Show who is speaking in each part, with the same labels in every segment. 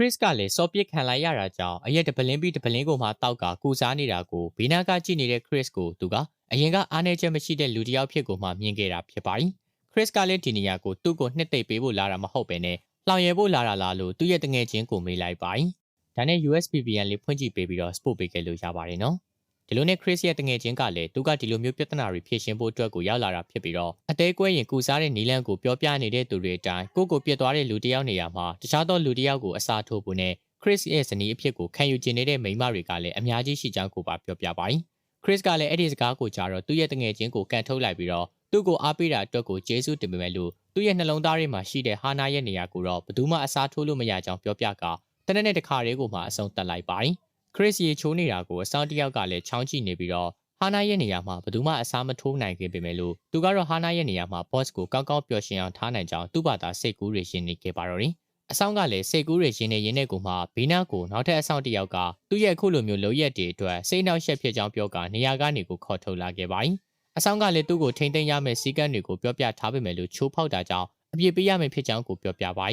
Speaker 1: Chris ကလည်းစော်ပစ်ခံလိုက်ရတာကြောင့်အရက်တပလင်းပြီးတပလင်းကိုမှတောက်ကကူစားနေတာကိုဘေးနားကကြည့်နေတဲ့ Chris ကိုသူကအရင်ကအားနေချက်မရှိတဲ့လူတစ်ယောက်ဖြစ်ကိုမှမြင်ခဲ့တာဖြစ်ပါတယ်။ Chris ကလည်းဒီနေရာကိုသူ့ကိုနှစ်သိမ့်ပေးဖို့လာတာမဟုတ်ပဲနဲ့လောင်ရဲဖို့လာတာလားလို့သူ့ရဲ့တငယ်ချင်းကိုမေးလိုက်ပါတယ်။ဒါနဲ့ USBBN လေးဖွင့်ကြည့်ပေးပြီးတော့ sport ပေးခဲ့လို့ရပါတယ်နော်။ ဒီလိုနဲ့ Chris ရဲ့တငယ်ချင်းကလည်းသူကဒီလိုမျိုးပြဿနာတွေဖြေရှင်းဖို့အတွက်ကိုရောက်လာတာဖြစ်ပြီးတော့အသေးကွဲရင်ကူစားတဲ့နီလန်ကိုပြောပြနေတဲ့သူတွေအတိုင်းကိုကိုပြစ်သွားတဲ့လူတစ်ယောက်နေရာမှာတခြားသောလူတစ်ယောက်ကိုအစားထိုးဖို့နဲ့ Chris ရဲ့ဇနီးအဖြစ်ကိုခံယူကျင်နေတဲ့မိန်းမတွေကလည်းအများကြီးရှိကြောင်းကိုပါပြောပြပါတယ်။ Chris ကလည်းအဲ့ဒီစကားကိုကြားတော့သူ့ရဲ့တငယ်ချင်းကိုကန်ထုတ်လိုက်ပြီးတော့သူ့ကိုအားပေးတာအတွက်ကိုကျေးဇူးတင်ပေမဲ့လို့သူ့ရဲ့နှလုံးသားထဲမှာရှိတဲ့ဟာနာရဲ့နေရာကိုတော့ဘယ်သူမှအစားထိုးလို့မရကြောင်းပြောပြကတနက်နေ့တခါတည်းကိုမှအဆုံးသတ်လိုက်ပါတယ်။ Chris ရေချိုးနေတာကိုအဆောင်တစ်ယောက်ကလည်းချောင်းကြည့်နေပြီးတော့ဟာနာရဲ့နေရာမှာဘယ်သူမှအစားမထိုးနိုင်ခဲ့ပေမဲ့လို့သူကတော့ဟာနာရဲ့နေရာမှာ boss ကိုကောင်းကောင်းပျော်ရွှင်အောင်ထားနိုင်ကြောင်းသူ့ဘာသာစိတ်ကူးရရှင်နေခဲ့ပါတော့တယ်။အဆောင်ကလည်းစိတ်ကူးရရှင်နေရင်းနဲ့ကိုမှဘေးနားကိုနောက်ထပ်အဆောင်တစ်ယောက်ကသူ့ရဲ့အခုလိုမျိုးလုံရက်တွေအတွက်စိတ်နှောက်ယှက်ဖြစ်ကြောင်းပြောကနေရာကနေကိုခေါ်ထုတ်လာခဲ့ပါတယ်။အဆောင်ကလည်းသူ့ကိုထိမ့်သိမ်းရမယ့်စီကံတွေကိုပြောပြထားပေမဲ့လို့ချိုးဖောက်တာကြောင့်အပြစ်ပေးရမယ့်ဖြစ်ကြောင်းကိုပြောပြပါ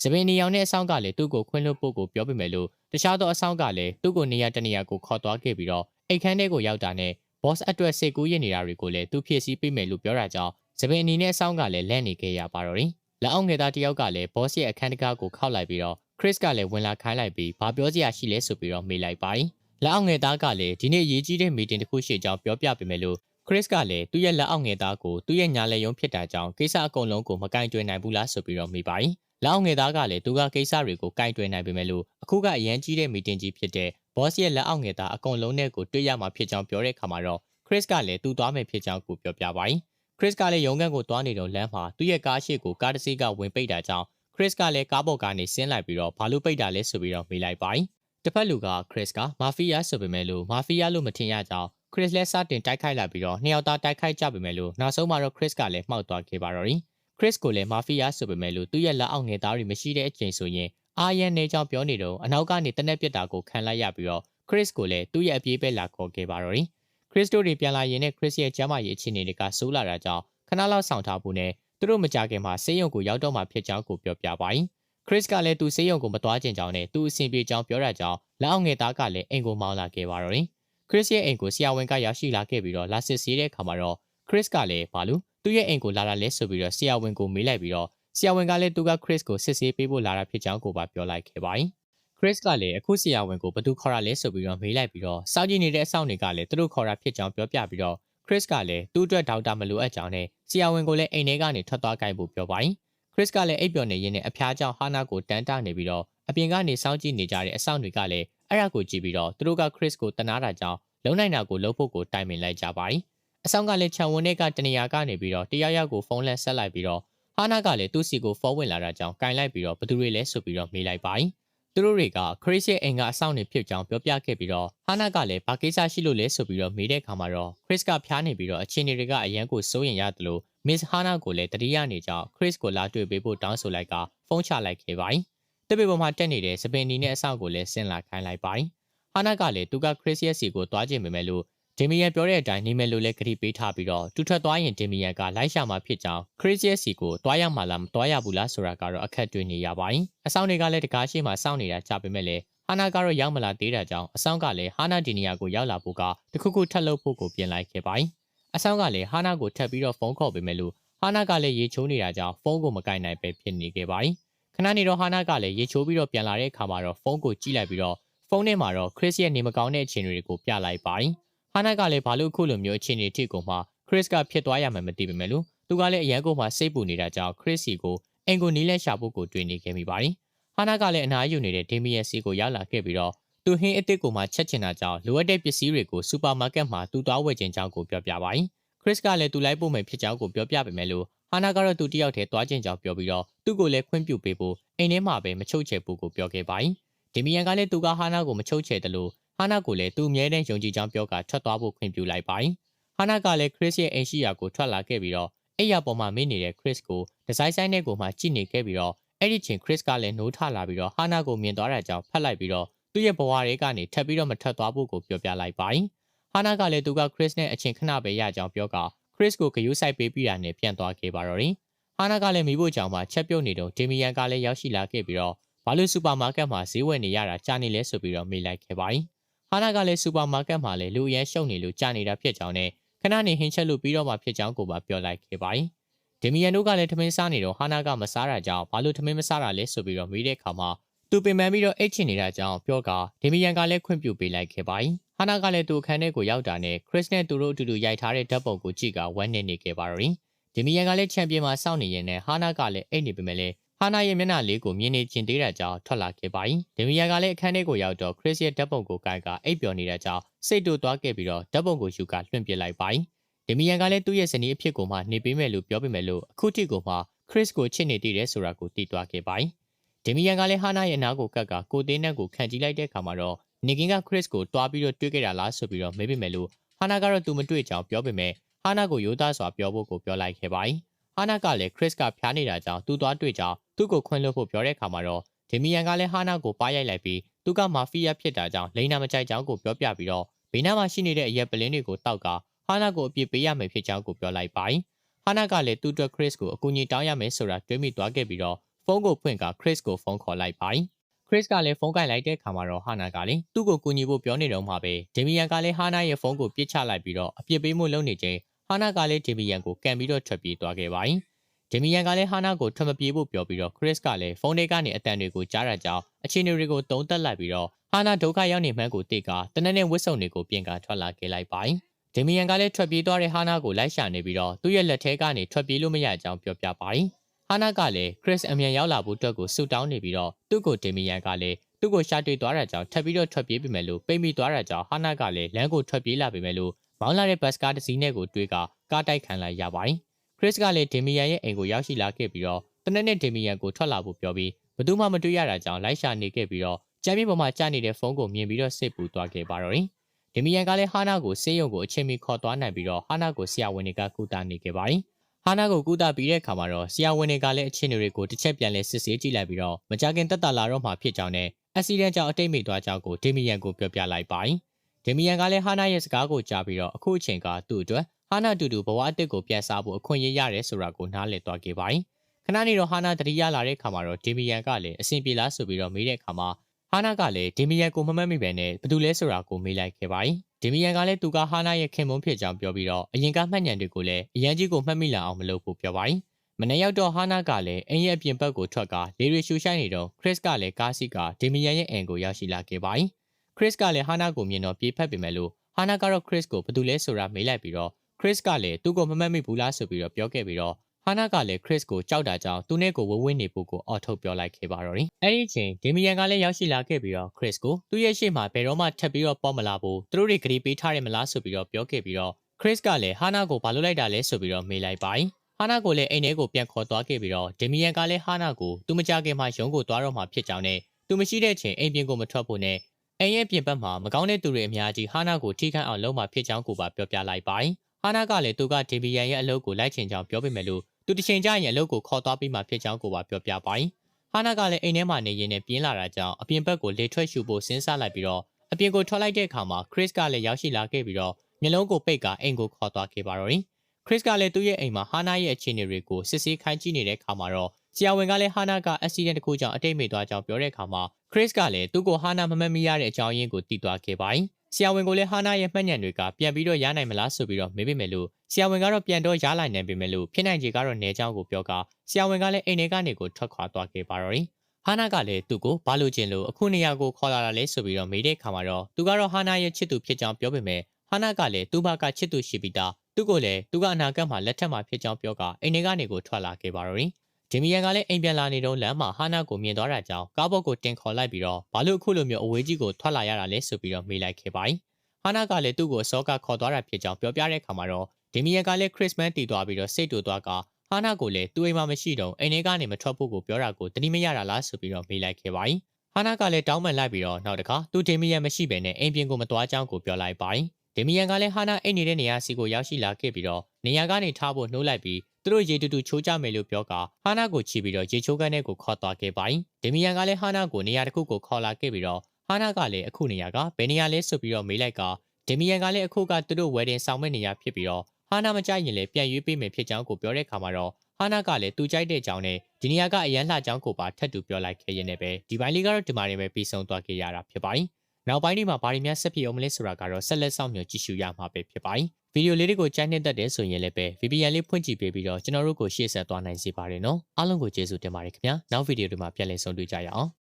Speaker 1: တယ်။စပင်နေအောင်တဲ့အဆောင်ကလည်းသူ့ကိုခွင့်လွှတ်ဖို့ကိုပြောပေမဲ့လို့တခြားသောအဆောင်ကလည်းသူ့ကိုနေရာတနေရာကိုခေါ်သွားခဲ့ပြီးတော့အိတ်ခမ်းထဲကိုရောက်တာနဲ့ boss အတွက်စိတ်ကူးရနေတာတွေကိုလည်းသူဖြည့်ဆည်းပေးမယ်လို့ပြောတာကြောင့်စပင်အနေနဲ့အဆောင်ကလည်းလက်နေခဲ့ရပါတော့တယ်။လက်အောင်ငယ်သားတယောက်ကလည်း boss ရဲ့အခန်းတကားကိုခောက်လိုက်ပြီးတော့ Chris ကလည်းဝင်လာခိုင်းလိုက်ပြီးဘာပြောစရာရှိလဲဆိုပြီးတော့မေးလိုက်ပါတယ်။လက်အောင်ငယ်သားကလည်းဒီနေ့ရေးကြီးတဲ့မီတင်တစ်ခုရှိကြောင်းပြောပြပေးမယ်လို့ Chris ကလည်းသူ့ရဲ့လက်အောင်ငယ်သားကိုသူ့ရဲ့ညာလက်ရုံးဖြစ်တာကြောင့်ကိစ္စအကုန်လုံးကိုမကင်တွယ်နိုင်ဘူးလားဆိုပြီးတော့မေးပါတယ်။ လက်အောင်ငယ်သားကလည်းသူကကိစ္စတွေကိုကင်တွယ်နိုင်ပေမဲ့လို့အခုကအရန်ကြီးတဲ့မီတင်ကြီးဖြစ်တဲ့ boss ရဲ့လက်အောင်ငယ်သားအကုန်လုံးနဲ့ကိုတွေ့ရမှာဖြစ်ကြောင်းပြောတဲ့အခါမှာတော့ Chris ကလည်းသူ့သွားမယ်ဖြစ်ကြောင်းကိုပြောပြပါတယ်။ Chris ကလည်းရုံးခန်းကိုသွားနေတော့လမ်းမှာသူ့ရဲ့ကားရှိကိုကားတစ်စီးကဝင်ပိတ်တာကြောင့် Chris ကလည်းကားပေါ်ကနေဆင်းလိုက်ပြီးတော့ဘာလို့ပိတ်တာလဲဆိုပြီးတော့မေးလိုက်ပါတယ်။တစ်ဖက်လူက Chris ကမာဖီးယားဆိုပေမဲ့လို့မာဖီးယားလို့မထင်ရကြောင်း Chris လည်းစတင်တိုက်ခိုက်လာပြီးတော့နှစ်ယောက်သားတိုက်ခိုက်ကြပေမဲ့လို့နောက်ဆုံးမှာတော့ Chris ကလည်းမှောက်သွားခဲ့ပါတော့တယ်။ Chris ကိုလည်းမာဖီးယားဆိုပေမဲ့လို့သူ့ရဲ့လက်အောက်ငယ်သားတွေမရှိတဲ့အချိန်ဆိုရင်အာရန်နေကြောင်ပြောနေတော့အနောက်ကနေတနက်ပြစ်တာကိုခံလိုက်ရပြီးတော့ Chris ကိုလည်းသူ့ရဲ့အပြေးပဲလာခေါ်ခဲ့ပါတော့တယ်။ Chris တို့တွေပြန်လာရင်နဲ့ Chris ရဲ့ကျမ်းမာရေးအခြေအနေတွေကဆိုးလာတာကြောင့်ခဏလောက်ဆောင်ထားဖို့နဲ့သူတို့မကြခင်မှာဆေးရုံကိုရောက်တော့မှဖြစ်ကြောင်းကိုပြောပြပါတယ်။ Chris ကလည်းသူဆေးရုံကိုမသွားကျင်ကြောင်းနဲ့သူအဆင်ပြေကြောင်းပြောတာကြောင့်လက်အောင်ငယ်သားကလည်းအိမ်ကိုမောင်းလာခဲ့ပါတော့တယ်။ Chris ရဲ့အိမ်ကိုဆရာဝန်ကရောက်ရှိလာခဲ့ပြီးတော့လာစစ်ဆေးတဲ့အခါမှာတော့ Chris ကလည်းဘာလို့ သူ့ရဲ့အိမ်ကိုလာတာလဲဆိုပြီးတော့ဆရာဝန်ကိုမေးလိုက်ပြီးတော့ဆရာဝန်ကလည်းသူက Chris ကိုစစ်ဆေးပေးဖို့လာတာဖြစ်ကြောင်းကိုပါပြောလိုက်ခဲ့ပါတယ်။ Chris ကလည်းအခုဆရာဝန်ကိုဘသူခေါ်တာလဲဆိုပြီးတော့မေးလိုက်ပြီးတော့စောင့်ကြည့်နေတဲ့အဆောင်တွေကလည်းသူတို့ခေါ်တာဖြစ်ကြောင်းပြောပြပြီးတော့ Chris ကလည်းသူ့အတွက်ဒေါက်တာမလိုအပ်ကြောင်းနဲ့ဆရာဝန်ကိုလည်းအိမ်ထဲကနေထွက်သွားကြိုက်ဖို့ပြောပါတယ်။ Chris ကလည်းအိပ်ပျော်နေရင်းနဲ့အဖျားကြောင့်ဟာနာကိုတန်းတနေပြီးတော့အပြင်ကနေစောင့်ကြည့်နေကြတဲ့အဆောင်တွေကလည်းအဲ့ဒါကိုကြည့်ပြီးတော့သူတို့က Chris ကိုတနာတာကြောင့်လုံနိုင်တာကိုလှုပ်ဖို့ကိုတိုင်ပင်လိုက်ကြပါတယ်။ အဆောင်ကလည်းခြံဝန်းထဲကတနေရာကနေပြီးတော့တယောက်ယောက်ကိုဖုန်းလက်ဆက်လိုက်ပြီးတော့ဟာနာကလည်းသူ့စီကိုဖုန်းဝင်လာတာကြောင့်ကင်လိုက်ပြီးတော့ဘသူတွေလဲဆိုပြီးတော့မေးလိုက်ပါတယ်။သူတို့တွေကခရစ်ရဲ့အိမ်ကအဆောင်နေဖြစ်ကြောင်းပြောပြခဲ့ပြီးတော့ဟာနာကလည်းဘာကိစ္စရှိလို့လဲဆိုပြီးတော့မေးတဲ့အခါမှာတော့ခရစ်ကဖျားနေပြီးတော့အခြေအနေတွေကအရန်ကိုစိုးရင်ရတယ်လို့မစ်ဟာနာကိုလည်းတတိယနေကြောင်းခရစ်ကိုလာတွေ့ပေးဖို့တောင်းဆိုလိုက်ကဖုန်းချလိုက်ခဲ့ပါတယ်။တပည့်ပေါ်မှာတက်နေတဲ့စပင်နီနဲ့အဆောင်ကိုလည်းဆင်လာခိုင်းလိုက်ပါတယ်။ဟာနာကလည်းသူကခရစ်ရဲ့စီကိုတွားကျင်ပေမဲ့လို့ ဒေမီယန်ပြောတဲ့အတိုင်းနေမယ်လို့လည်းကတိပေးထားပြီးတော့တူထွက်သွားရင်ဒေမီယန်ကလိုက်ရှာမှာဖြစ်ကြောင်းခရစ်ရဲ့စီကိုတွားရမှာလားမတွားရဘူးလားဆိုတာကတော့အခက်တွေ့နေရပါတယ်။အဆောင်တွေကလည်းတကားရှိမှစောင့်နေတာကြပေမဲ့လည်းဟာနာကတော့ရောက်မလာသေးတာကြောင့်အဆောင်ကလည်းဟာနာဒီနီယာကိုရောက်လာဖို့ကတခုခုထပ်လုပ်ဖို့ကိုပြင်လိုက်ခဲ့ပါတယ်။အဆောင်ကလည်းဟာနာကိုထပ်ပြီးတော့ဖုန်းခေါ်ပေမဲ့လို့ဟာနာကလည်းရေချိုးနေတာကြောင့်ဖုန်းကိုမကင်နိုင်ပဲဖြစ်နေခဲ့ပါတယ်။ခဏနေတော့ဟာနာကလည်းရေချိုးပြီးတော့ပြန်လာတဲ့အခါမှာတော့ဖုန်းကိုကြည့်လိုက်ပြီးတော့ဖုန်းထဲမှာတော့ခရစ်ရဲ့နေမကောင်းတဲ့အခြေအနေတွေကိုပြလိုက်ပါတယ်။ ဟာနာကလည်းဘာလို့ခုလိုမျိုးအခြေအနေထိကုန်မှခရစ်ကဖြစ်သွားရမှမသိပေမဲ့လို့သူကလည်းအရန်ကိုမှစိတ်ပူနေတာကြောင့်ခရစ်စီကိုအင်ကိုနီးလဲရှာဖို့ကိုတွေ့နေခဲ့မိပါတယ်။ဟာနာကလည်းအနားယူနေတဲ့ဒေမီယန်စီကိုရောက်လာခဲ့ပြီးတော့သူဟင်းအစ်စ်ကိုမှချက်ချင်တာကြောင့်လိုအပ်တဲ့ပစ္စည်းတွေကိုစူပါမားကတ်မှာသူသွားဝယ်ခြင်းကြောင့်ကိုပြောပြပါတယ်။ခရစ်ကလည်းသူလိုက်ပို့မယ်ဖြစ်ကြောင်းကိုပြောပြပေမဲ့လို့ဟာနာကတော့သူတယောက်တည်းသွားခြင်းကြောင့်ပြောပြီးတော့သူ့ကိုလည်းခွင့်ပြုပေးဖို့အိမ်ထဲမှာပဲမချုပ်ချယ်ဖို့ကိုပြောခဲ့ပါတယ်။ဒီမီယန်ကလည်းသူကဟာနာကိုမချုပ်ချယ်တယ်လို့ ဟာနာကိုလည်းသူ့အမြဲတမ်းယုံကြည်ကြောင်းပြောကထွက်သွားဖို့ခွင့်ပြုလိုက်ပါတယ်။ဟာနာကလည်းခရစ်ရဲ့အိမ်ရှိရာကိုထွက်လာခဲ့ပြီးတော့အိယာပေါ်မှာမင်းနေတဲ့ခရစ်ကိုဒီဇိုင်းဆိုင်တဲ့ကိုမှကြည့်နေခဲ့ပြီးတော့အဲ့ဒီချိန်ခရစ်ကလည်းနိုးထလာပြီးတော့ဟာနာကိုမြင်သွားတာကြောင့်ဖတ်လိုက်ပြီးတော့သူ့ရဲ့ဘဝတွေကနေထပ်ပြီးတော့မထွက်သွားဖို့ကိုပြောပြလိုက်ပါတယ်။ဟာနာကလည်းသူကခရစ်နဲ့အချိန်ခဏပဲရကြောင်းပြောကခရစ်ကိုဂယုဆိုင်ပေးပြီးတာနဲ့ပြန်သွားခဲ့ပါတော့တယ်။ဟာနာကလည်းမိဖို့ကြောင့်မှချက်ပြုတ်နေတော့ဒေမီယန်ကလည်းရောက်ရှိလာခဲ့ပြီးတော့ဘဘာလို့စူပါမားကတ်မှာဈေးဝယ်နေရတာကြာနေလဲဆိုပြီးတော့မေးလိုက်ခဲ့ပါတယ်။ ဟာနာကလည်းစူပါမားကတ်မှာလည်းလူအရန်ရှုံနေလို့ကြာနေတာဖြစ်ကြောင်းနဲ့ခဏနေဟင်းချက်လို့ပြီးတော့မှဖြစ်ကြောင်းကိုပါပြောလိုက်ခဲ့ပါတယ်။ဒေမီယန်တို့ကလည်းထမင်းစားနေတော့ဟာနာကမစားတာကြောင့်ဘာလို့ထမင်းမစားတာလဲဆိုပြီးတော့မေးတဲ့အခါမှာသူပင်ပန်းပြီးတော့အိတ်ချင်နေတာကြောင့်ပြောကဒေမီယန်ကလည်းခွင့်ပြုပေးလိုက်ခဲ့ပါတယ်။ဟာနာကလည်းသူအခန်းထဲကိုရောက်တာနဲ့ခရစ်နဲ့သူတို့အတူတူရိုက်ထားတဲ့ဓာတ်ပုံကိုကြည့်ကဝမ်းနေနေခဲ့ပါတော့တယ်။ဒီမီယန်ကလည်းချန်ပီယံမှာစောင့်နေရင်နဲ့ဟာနာကလည်းအိတ်နေပေမဲ့လည်း ဟာနာရဲ့မျက်နှာလေးကိုမြင်နေကျင်သေးတဲ့ကြောင့်ထွက်လာခဲ့ပါ၏။ဒီမီယန်ကလည်းအခန်းထဲကိုရောက်တော့ခရစ်ရဲ့ဓာတ်ပုံကိုကိုင်ကအိတ်ပျော်နေတဲ့ကြောင့်စိတ်တူသွားခဲ့ပြီးတော့ဓာတ်ပုံကိုယူကလွှင့်ပစ်လိုက်ပါ၏။ဒီမီယန်ကလည်းသူ့ရဲ့ဇနီးအဖြစ်ကိုမှနေပေးမယ်လို့ပြောပေမဲ့လို့အခုထိကိုမှခရစ်ကိုချစ်နေတည်တယ်ဆိုတာကိုသိသွားခဲ့ပါ၏။ဒီမီယန်ကလည်းဟာနာရဲ့နားကိုကတ်ကကိုသေးနဲ့ကိုခံကြည့်လိုက်တဲ့အခါမှာတော့နီကင်ကခရစ်ကိုတွားပြီးတော့တွေ့ခဲ့တာလားဆိုပြီးတော့မေးပေမဲ့လို့ဟာနာကတော့သူမတွေ့ကြောင်ပြောပေမဲ့ဟာနာကိုရိုးသားစွာပြောဖို့ကိုပြောလိုက်ခဲ့ပါ යි ။ ဟာနာကလည်းခရစ်ကဖျားနေတာကြောင့်သူသွားတွေ့ကြောင်သူ့ကိုခွင့်လွှတ်ဖို့ပြောတဲ့အခါမှာတော့ဒေမီယန်ကလည်းဟာနာကိုပါရိုက်လိုက်ပြီးသူကမာဖီးယားဖြစ်တာကြောင့်လိန်နာမကြိုက်ကြောင်းကိုပြောပြပြီးတော့ဘေးနားမှာရှိနေတဲ့အရက်ပလင်းတွေကိုတောက်ကဟာနာကိုအပြစ်ပေးရမယ်ဖြစ်ကြောင်းကိုပြောလိုက်ပါ යි ။ဟာနာကလည်းသူ့အတွက်ခရစ်ကိုအကူအညီတောင်းရမယ်ဆိုတာတွေးမိသွားခဲ့ပြီးတော့ဖုန်းကိုဖွင့်ကခရစ်ကိုဖုန်းခေါ်လိုက်ပါ යි ။ခရစ်ကလည်းဖုန်းကိုင်လိုက်တဲ့အခါမှာတော့ဟာနာကလည်းသူ့ကိုကူညီဖို့ပြောနေတော့မှပဲဒေမီယန်ကလည်းဟာနာရဲ့ဖုန်းကိုပြစ်ချလိုက်ပြီးတော့အပြစ်ပေးမှုလုပ်နေချိန် ဟာနာကလည်းဒေမီယန်ကိုကန်ပြီးတော့ထွက်ပြေးသွားခဲ့ပါတယ်။ဒေမီယန်ကလည်းဟာနာကိုထွက်မပြေးဖို့ပြောပြီးတော့ခရစ်ကလည်းဖုန်းထဲကနေအတန်တွေကိုကြားတာကြောင့်အခြေအနေတွေကိုတုံးသက်လိုက်ပြီးတော့ဟာနာဒုက္ခရောက်နေမှန်းကိုသိကတနက်နေ့ဝစ်စုံတွေကိုပြင်ကထွက်လာခဲ့လိုက်ပါတယ်။ဒေမီယန်ကလည်းထွက်ပြေးသွားတဲ့ဟာနာကိုလိုက်ရှာနေပြီးတော့သူ့ရဲ့လက်ထဲကနေထွက်ပြေးလို့မရကြောင်းပြောပြပါတယ်။ဟာနာကလည်းခရစ်အမြန်ရောက်လာဖို့အတွက်ကိုဆူတောင်းနေပြီးတော့သူ့ကိုဒေမီယန်ကလည်းသူ့ကိုရှာတွေ့သွားတာကြောင့်ထပ်ပြီးတော့ထွက်ပြေးပြီမယ်လို့ပိတ်မိသွားတာကြောင့်ဟာနာကလည်းလမ်းကိုထွက်ပြေးလာပြီမယ်လို့ မောင်းလာတဲ့ဘတ်စကားတစ်စီးနဲ့ကိုတွေးကကားတိုက်ခံလိုက်ရပါတယ်။ခရစ်ကလည်းဒေမီယန်ရဲ့အိမ်ကိုရောက်ရှိလာခဲ့ပြီးတော့တနက်နေ့ဒေမီယန်ကိုထွက်လာဖို့ပြောပြီးဘသူမှမတွေ့ရတာကြောင့်လိုက်ရှာနေခဲ့ပြီးတော့ကြမ်းမြေပေါ်မှာကြာနေတဲ့ဖုန်းကိုမြင်ပြီးတော့စိတ်ပူသွားခဲ့ပါတော့တယ်။ဒေမီယန်ကလည်းဟာနာကိုဆေးရုံကိုအချိန်မီခေါ်သွားနိုင်ပြီးတော့ဟာနာကိုဆရာဝန်တွေကကူတာနေခဲ့ပါတယ်။ဟာနာကိုကူတာပြီးတဲ့အခါမှာတော့ဆရာဝန်တွေကလည်းအခြေအနေတွေကိုတစ်ချက်ပြန်လဲစစ်ဆေးကြည့်လိုက်ပြီးတော့မကြခင်တက်တာလာတော့မှဖြစ်ကြောင်းနဲ့အက်ဆီဒန့်ကြောင့်အတိတ်မိသွားကြောင်းကိုဒေမီယန်ကိုပြောပြလိုက်ပါတယ်။ ဒေမီယန်ကလည်းဟာနာရဲ့စကားကိုကြားပြီးတော့အခုအချိန်ကသူ့အတွက်ဟာနာတူတူဘဝအစ်စ်ကိုပြန်စားဖို့အခွင့်အရေးရတယ်ဆိုတာကိုနားလည်သွားခဲ့ပါတယ်။ခဏနေတော့ဟာနာတတိယလာတဲ့အခါမှာတော့ဒေမီယန်ကလည်းအဆင်ပြေလားဆိုပြီးတော့မေးတဲ့အခါမှာဟာနာကလည်းဒေမီယန်ကိုမမှတ်မိပဲနဲ့ဘယ်သူလဲဆိုတာကိုမေးလိုက်ခဲ့ပါတယ်။ဒေမီယန်ကလည်းသူကဟာနာရဲ့ခင်မုန်းဖြစ်ကြောင်းပြောပြီးတော့အရင်ကမှတ်ဉာဏ်တွေကိုလည်းအရန်ကြီးကိုမှတ်မိလာအောင်မလုပ်ဖို့ပြောပါတယ်။မနေ့ရောက်တော့ဟာနာကလည်းအင်းရဲ့အပြင်ဘက်ကိုထွက်ကလေရီရှူရှိုင်းနေတော့ခရစ်ကလည်းကားစီကဒေမီယန်ရဲ့အိမ်ကိုရောက်ရှိလာခဲ့ပါတယ်။ ခရစ်ကလည်းဟာနာကိုမြင်တော့ပြေးဖက်ပေမဲ့လို့ဟာနာကတော့ခရစ်ကိုဘယ်သူလဲဆိုတာမေးလိုက်ပြီးတော့ခရစ်ကလည်းသူ့ကိုမမှတ်မိဘူးလားဆိုပြီးတော့ပြောခဲ့ပြီးတော့ဟာနာကလည်းခရစ်ကိုကြောက်တာကြောင့်သူနဲ့ကိုဝဝင်းနေဖို့ကိုအော်ထုတ်ပြောလိုက်ခဲ့ပါတော့တယ်။အဲဒီအချိန်ဒေမီယန်ကလည်းရောက်ရှိလာခဲ့ပြီးတော့ခရစ်ကိုသူ့ရဲ့ရှေ့မှာဘယ်တော့မှထပ်ပြီးတော့ပေါ်မလာဘူးသူတို့တွေဂရီပေးထားတယ်မလားဆိုပြီးတော့ပြောခဲ့ပြီးတော့ခရစ်ကလည်းဟာနာကိုဘာလုပ်လိုက်တာလဲဆိုပြီးတော့မေးလိုက်ပါ။ဟာနာကိုလည်းအိမ်ထဲကိုပြန်ခေါ်သွားခဲ့ပြီးတော့ဒေမီယန်ကလည်းဟာနာကိုသူမကြခင်မှာရုံးကိုသွားတော့မှဖြစ်ကြောင်းနဲ့သူမရှိတဲ့ချိန်အိမ်ပြင်ကိုမထွက်ဖို့နဲ့ အိမ်ရဲ့ပြင်ပမှာမကောင်းတဲ့သူတွေအများကြီးဟာနာကိုထိခိုက်အောင်လုပ်မှဖြစ်ကြောင်းကိုပါပြောပြလိုက်ပါ။ဟာနာကလည်းသူကဒေမီယန်ရဲ့အလုပ်ကိုလိုက်ချင်ကြောင်းပြောပေမဲ့လို့သူတစ်ချိန်ကျရင်အလုပ်ကိုခေါ်သွားပြီးမှဖြစ်ကြောင်းကိုပါပြောပြပါ။ဟာနာကလည်းအိမ်ထဲမှာနေရင်းနဲ့ပြင်းလာတာကြောင့်အပြင်ဘက်ကိုလေထွက်ရှူဖို့စဉ်းစားလိုက်ပြီးတော့အပြင်ကိုထွက်လိုက်တဲ့အခါမှာခရစ်ကလည်းရောက်ရှိလာခဲ့ပြီးတော့မျက်လုံးကိုပိတ်ကအိမ်ကိုခေါ်သွားခဲ့ပါတော့တယ်။ခရစ်ကလည်းသူ့ရဲ့အိမ်မှာဟာနာရဲ့အခြေအနေတွေကိုစစ်ဆေးခိုင်းကြည့်နေတဲ့အခါမှာတော့ဆရာဝန်ကလည်းဟာနာကအက်ဆီဒန့်တစ်ခုကြောင့်အတိတ်မိသွားကြောင်းပြောတဲ့အခါမှာ ခရစ်ကလည်းသူ့ကိုဟာနာမမတ်မိရတဲ့အကြောင်းရင်းကိုသိသွားခဲ့ပါတယ်။ဆရာဝန်ကလည်းဟာနာရဲ့မှတ်ဉာဏ်တွေကပြန်ပြီးတော့ရနိုင်မလားဆိုပြီးတော့မေးပေမဲ့လို့ဆရာဝန်ကတော့ပြန်တော့ရလိုက်နိုင်ပေမဲ့လို့ဖြစ်နိုင်ခြေကတော့နေချောင်းကိုပြောကဆရာဝန်ကလည်းအိမ်ထဲကနေကိုထွက်ခွာသွားခဲ့ပါတော့တယ်။ဟာနာကလည်းသူ့ကိုဘာလို့ကျင်လို့အခုနေရာကိုခေါ်လာတာလဲဆိုပြီးတော့မေးတဲ့အခါမှာတော့သူကတော့ဟာနာရဲ့ချစ်သူဖြစ်ကြောင်းပြောပေမဲ့ဟာနာကလည်းသူ့ဘက်ကချစ်သူရှိပြီးသားသူ့ကိုလည်းသူကအနာဂတ်မှာလက်ထက်မှာဖြစ်ကြောင်းပြောကအိမ်ထဲကနေကိုထွက်လာခဲ့ပါတော့တယ်။ ဂျင်မီယန်ကလည်းအိမ်ပြန်လာနေတော့လမ်းမှာဟာနာကိုမြင်သွားတာကြောင့်ကားဘော့ကိုတင်ခေါ်လိုက်ပြီးတော့ဘာလို့အခုလိုမျိုးအဝေးကြီးကိုထွက်လာရတာလဲဆိုပြီးတော့မေးလိုက်ခဲ့ပါတယ်။ဟာနာကလည်းသူ့ကိုစောကခေါ်သွားတာဖြစ်ကြောင်းပြောပြတဲ့အခါမှာတော့ဒီမီယန်ကလည်းခရစ်စမတ်တည်သွားပြီးတော့စိတ်တူသွားကဟာနာကိုလည်းသူ့အိမ်မှာမရှိတော့အိမ်ထဲကနေမထွက်ဖို့ကိုပြောတာကိုတတိမရတာလားဆိုပြီးတော့မေးလိုက်ခဲ့ပါတယ်။ဟာနာကလည်းတောင်းပန်လိုက်ပြီးတော့နောက်တစ်ခါသူဒီမီယန်မရှိဘဲနဲ့အိမ်ပြင်ကိုမသွားကြောင်းကိုပြောလိုက်ပါတယ်။ ဒီမီယန်ကလည်းဟာနာအိမ်နေတဲ့နေရာစီကိုရောက်ရှိလာခဲ့ပြီးတော့နေရာကနေထားဖို့နှိုးလိုက်ပြီးသူတို့ရေတူတူချိုးကြမယ်လို့ပြောကဟာနာကိုချီပြီးတော့ရေချိုးကန်းထဲကိုခေါ်သွားခဲ့ပါတယ်။ဒီမီယန်ကလည်းဟာနာကိုနေရာတစ်ခုကိုခေါ်လာခဲ့ပြီးတော့ဟာနာကလည်းအခုနေရာကဘယ်နေရာလဲဆိုပြီးတော့မေးလိုက်ကဒီမီယန်ကလည်းအခုကသူတို့ဝယ်တင်ဆောင်မဲ့နေရာဖြစ်ပြီးတော့ဟာနာမကြိုက်ရင်လည်းပြန်ရွေးပေးမယ်ဖြစ်ကြောင်းကိုပြောတဲ့အခါမှာတော့ဟာနာကလည်းသူကြိုက်တဲ့ကြောင်းနဲ့ဒီနေရာကအရန်လှကြောင်းကိုပါထပ်တူပြောလိုက်ခဲ့ရင်းနဲ့ပဲဒီပိုင်းလေးကတော့ဒီမှာနေပဲပြီးဆုံးသွားခဲ့ရတာဖြစ်ပါတယ်။ နောက်ပိုင်းဒီမှာဘာတွေများဆက်ဖြစ်အောင်မလဲဆိုတာကတော့ဆက်လက်ဆောင်မျိုးကြည့်ရှုရမှာပဲဖြစ်ပါတယ်။ဗီဒီယိုလေးတွေကိုကြိုက်နှစ်သက်တယ်ဆိုရင်လည်းပဲ VPN လေးဖွင့်ကြည့်ပေးပြီးတော့ကျွန်တော်တို့ကိုရှေ့ဆက်သွားနိုင်စေပါတယ်နော်။အားလုံးကိုကျေးဇူးတင်ပါတယ်ခင်ဗျာ။နောက်ဗီဒီယိုတွေမှာပြန်လည်ဆုံတွေ့ကြရအောင်။